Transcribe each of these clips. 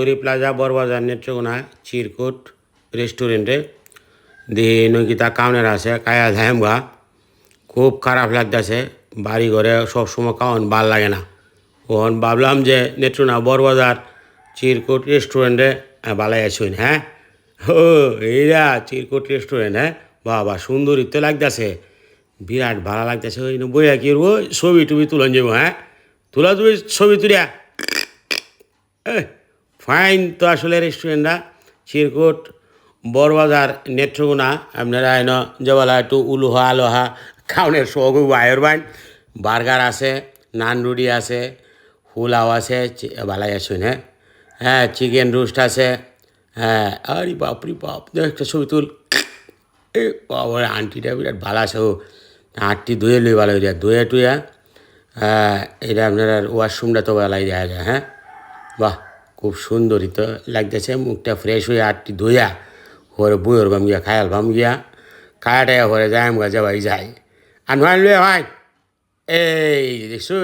তরি প্লাজা বরবাজার, নেত্রকোনা, চিরকুট রেস্টুরেন্টে দিয়ে নকিতা কাউনের আছে, কায়া ধায়াম গা খুব খারাপ লাগতেছে, বাড়ি ঘরে সবসময় খাওয়ান ভালো লাগে না। ওখান ভাবলাম যে নেত্রকোনা, বরবাজার, চিরকুট রেস্টুরেন্টে বালাই আছুন হ্যাঁ? ও এইরা চিরকুট রেস্টুরেন্ট হ্যাঁ? বাবা, সুন্দরী তো লাগতেছে। বিরাট ভালো লাগতেছে, ওই বইয়া কি ছবি টবি তুলন যাব হ্যাঁ? তুলা তুমি ছবি তুলিয়া। ফাইন তো আসলে রেস্টুরেন্টটা চিরকুট, বড়বাজার, নেত্রকোনা, আপনারা এন যেবেলা একটু উলুহা আলোহা খাওনের শখ বায়র বাইন। বার্গার আছে, নান রুটি আছে হুলাও আছে বালাই আসুন হ্যাঁ? হ্যাঁ চিকেন রোস্ট আছে হ্যাঁ আরে বাপরি বাপ একটা ছবি তুল। এ বাবা আন্টিটা বিরাট ভালো আছে ও। আটটি ধুয়ে লই ভালো হয়ে যায় ধুয়ে টুয়ে হ্যাঁ এটা আপনার ওয়াশরুমটা তো দেখা যায় হ্যাঁ? বাহ। খুব সুন্দরই তো লাগতেছে মুখটা ফ্রেশ হয়ে আটটি ধুইয়া হরে বইয়ের বাম গিয়া খায়াল বাম গিয়া খায়াটায় হরে যায়, আমগা যাবাই যায়। আর নয় লুয়ে ভাই, এই দেখছুন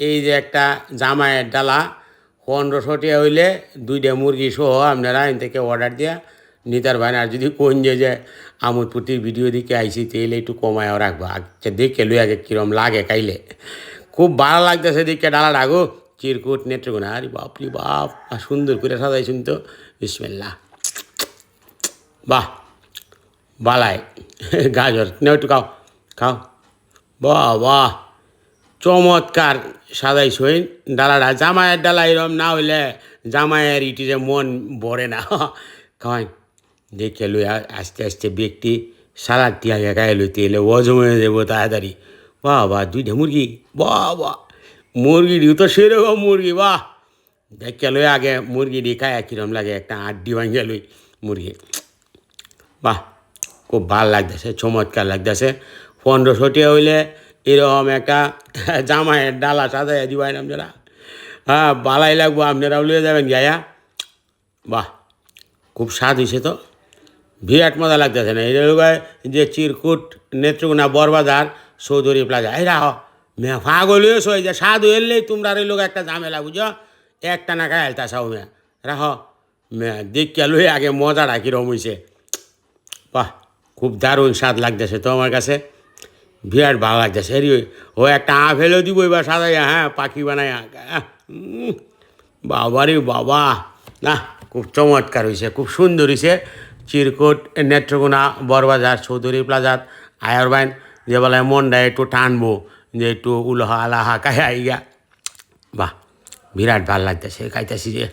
এই যে একটা জামাইয়ের ডালা, পনেরোশো টাকা হইলে দুইটা মুরগি সহ আপনারা এন থেকে অর্ডার দিয়া নিতার ভাই আর যদি কোন যে যে আমোদপুরটির ভিডিও দিকে আইসি তাহলে একটু কমায়ও রাখব। আচ্ছা দেখে লই আগে কিরম লাগে খাইলে। খুব ভালো লাগতেছে দেখে ডালা ডাকো চিরকুট নেত্রকোনা, আরে বাপরি বাপ, আর সুন্দর করে সাজাইছুন তো। বিসমিল্লা বাহ, বালাই, গাজর, নেও একটু খাও খাও। বাহ বাহ, চমৎকার সাদাই সই ডালাটা জামায়ের ডালা এরম না হইলে জামাইয়ের ইটিতে মন ভরে না। খাওয়াই, দেখে লই আস্তে আস্তে ব্যক্তি সালাদ টিয়া গায়ে লইতে এলে হয়ে যাব তাড়াতাড়ি। বাহ বাহ, দুইটা মুরগি। বাহ বাহ। মুরগিটি তো সেরকম মুরগি, বাহ। দেখে লই আগে মুরগিটি খায়, কিরম লাগে একটা আড্ডি ভাঙিয়ে লই মুরগি। বাহ, খুব ভালো লাগতেছে, চমৎকার লাগতেছে। পনেরোশো টাকা হইলে এরকম একটা জামাইয়ের ডালা সাজাইয়া দিবেন আপনারা হ্যাঁ বালাই লাগবো, আপনারাও লিয়ে যাবেন গায়া বাহ, খুব স্বাদ হয়েছে তো। বিরাট মজা লাগতেছে না? লোকায় যে চিরকুট, নেত্রকোনা বরবাজার, চৌধুরী প্লাজা, এই রাহ। মেয়া ফাগল হয়েছ ওই যে স্বাদ হইলেই তোমরা এই লোক একটা ঝামেলা, বুঝো? একটা না খায় তা চাও মেয়া রাহ মেয়া দেখিয়া লই আগে মজাটা কিরম হয়েছে বাহ, খুব দারুণ স্বাদ লাগতেছে তো আমার কাছে। বিরাট ভালো লাগতেছে এরি ও একটা আঁ ফেলেও দিব এবার সাদাইয়া হ্যাঁ পাখি বানায় বাবা রে বাবা। না, খুব চমৎকার হয়েছে খুব সুন্দর হয়েছে চিরকুট, নেত্রকোনা বরবাজার চৌধুরী প্লাজাত আয়ার বাইন যে বলে মনটা একটু টানবো। যে একটু উলহা আলাহা কায়া ইয়া বাহ, বিরাট ভালো লাগতেছে, খাইতেছি যে।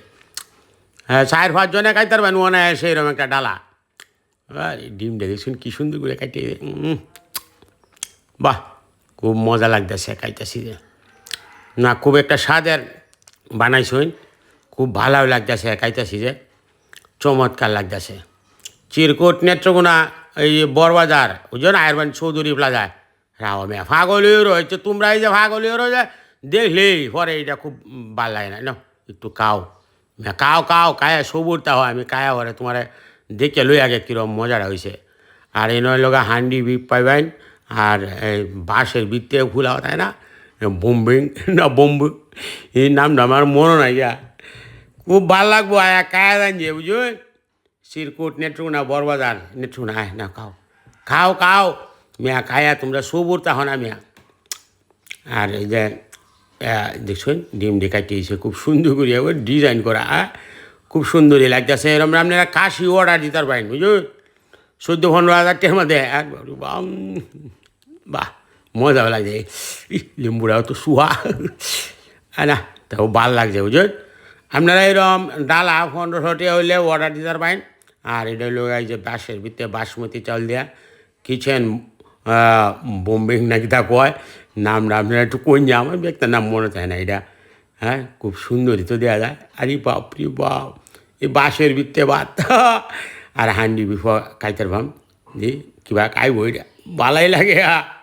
হ্যাঁ চার পাঁচজনে খাইতে পারবেন মনে হয় সেইরকম একটা ডালা। ডিমটা দেখছুন কি সুন্দর করে উম। বাহ, খুব মজা লাগতেছে, খাইতেছি যে। না, খুব একটা স্বাদের বানাইছুন, খুব ভালো লাগতেছে, খাইতেছি যে। চমৎকার লাগতেছে। চিরকুট নেত্রকোনা, এই বড়বাজার ওই জন্য আয়রবান চৌধুরী প্লাজায়। রাও মে ফাগলীয় রয়েছে। তোমরা এই যে ফাগলীয় রয়েছে দেখলেই পরে এটা খুব ভালো লাগে না। না একটু কাও মে কাও কাও কায়া সবুরটা হয়। আমি কায়া হরে তোমার দেখে লই আগে কীরকম মজাটা হয়েছে আর এই নয় লগা হান্ডি বিপ পাইবেন, আর এই বাঁশের বৃত্তে ফুলা তাই না? বোম্বিং, না বম্বু, এই নামটা আমার মনে নাই গা। খুব ভালো লাগবো, আয়া কায়া দেন যে জানছে বুঝো সিরকুট নেট্রুনা বরবাজার নেট্রুনা আয় না খাও। খাও খাও। মিয়া খায়া তোমরা সবুর তখন না মিয়া। আর এই যে দেখছুন ডিম দেখাইতেছে খুব সুন্দর করে ওই ডিজাইন করা খুব সুন্দরই লাগতেছে। এরকম আপনারা কাশি অর্ডার দিতে পারেন বুঝো চোদ্দ পনেরো হাজার টাকার মধ্যে বাম, বাহ মজা লাগছে ইহ, লেম্বুটাও তো সুহা। আহ, না তাও ভালো লাগছে বুঝুন আপনারা এরকম ডালা পনেরোশো টাকা হইলে অর্ডার দিতে পারেন। আর এটা হলো এই যে বাঁশের ভিতরে বাসমতি চাল দেয়া কিচেন বোম্বিং নাকি তা কয়? নাম আপনারা একটু কই যা আমার একটা নাম মনে থাকে না এটা। হ্যাঁ খুব সুন্দরই তো দেওয়া যায়। আরে বাপ রে বাপ এই বাঁশের ভিত্তে ভাত আর হান্ডি বিফ, কাইতার ভাম দি কিবা খাইব এটা? বালাই লাগে হ্যাঁ।